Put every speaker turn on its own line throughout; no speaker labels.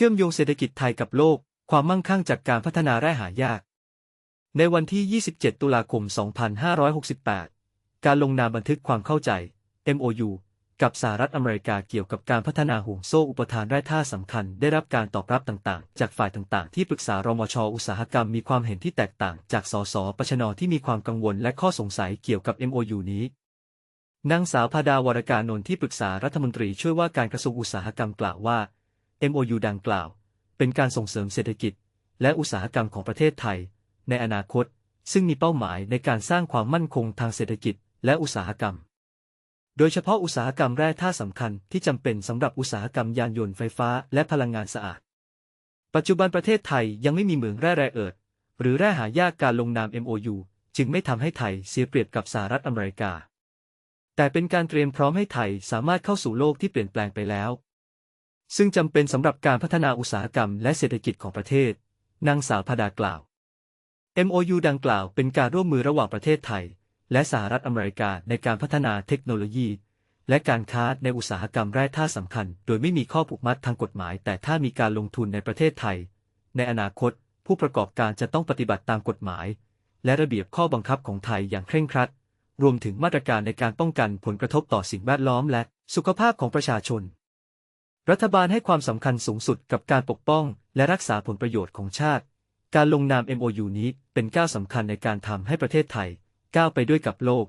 ชื่อมโยงเศรษฐกิจไทยกับโลก ความมั่งคั่งจากการพัฒนาแร่หายาก ในวันที่ 27 ตุลาคม 2568 การลงนามบันทึกความเข้าใจ MOU กับสหรัฐอเมริกาเกี่ยวกับการพัฒนาห่วงโซ่อุปทานแร่ธาตุสำคัญ ได้รับการตอบรับต่างๆ จากฝ่ายต่างๆ ที่ปรึกษารมชอุตสาหกรรมมีความเห็นที่แตกต่าง จากสสปชนที่มีความกังวลและข้อสงสัยเกี่ยวกับ MOU นี้นางสาวพาดาวรการนนท์ที่ปรึกษารัฐมนตรีช่วยว่าการกระทรวงอุตสาหกรรมกล่าวว่า MOU ดังกล่าว เป็นการส่งเสริมเศรษฐกิจ และอุตสาหกรรมของประเทศไทย ในอนาคต ซึ่งมีเป้าหมายในการสร้างความมั่นคงทางเศรษฐกิจ และอุตสาหกรรม โดยเฉพาะอุตสาหกรรมแร่ธาตุสำคัญที่จำเป็นสำหรับอุตสาหกรรมยานยนต์ไฟฟ้าและพลังงานสะอาด ปัจจุบันประเทศไทยยังไม่มีเหมืองแร่แร่เอิร์ธหรือแร่หายากการลงนาม MOU จึงไม่ทำให้ไทยเสียเปรียบกับสหรัฐอเมริกา แต่เป็นการเตรียมพร้อมให้ไทยสามารถเข้าสู่โลกที่เปลี่ยนแปลงไปแล้ว ซึ่งจำเป็นสำหรับการพัฒนาอุตสาหกรรมและเศรษฐกิจของประเทศ นางสาวพดากล่าว MOU ดังกล่าวเป็นการร่วมมือระหว่างประเทศไทย และสหรัฐอเมริกาในการพัฒนาเทคโนโลยี และการค้าในอุตสาหกรรมแร่ธาตุสำคัญ โดยไม่มีข้อผูกมัดทางกฎหมาย แต่ถ้ามีการลงทุนในประเทศไทย ในอนาคต ผู้ประกอบการจะต้องปฏิบัติตามกฎหมาย และระเบียบข้อบังคับของไทยอย่างเคร่งครัด รวมถึงมาตรการในการป้องกันผลกระทบต่อสิ่งแวดล้อมและสุขภาพของประชาชน รัฐบาลให้ความสำคัญสูงสุดกับการปกป้อง และรักษาผลประโยชน์ของชาติ การลงนาม MOU นี้เป็นก้าวสำคัญในการทำให้ประเทศไทย ก้าวไปด้วยกับโลก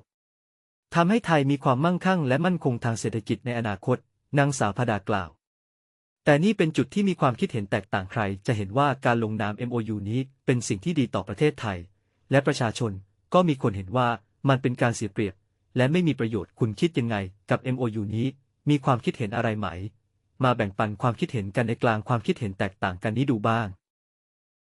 ทำให้ไทยมีความมั่งคั่งและมั่นคงทางเศรษฐกิจในอนาคต นางสาวพดากล่าว แต่นี่เป็นจุดที่มีความคิดเห็นแตกต่างใคร จะเห็นว่าการลงนาม MOU นี้เป็นสิ่งที่ดีต่อประเทศไทย และประชาชน ก็มีคนเห็นว่ามันเป็นการเสียเปรียบ และไม่มีประโยชน์คุณคิดยังไงกับ MOU นี้ มีความคิดเห็นอะไรไหม มาแบ่งปันความคิดเห็นกันในกลางความคิดเห็นแตกต่างกันนี้ดูบ้าง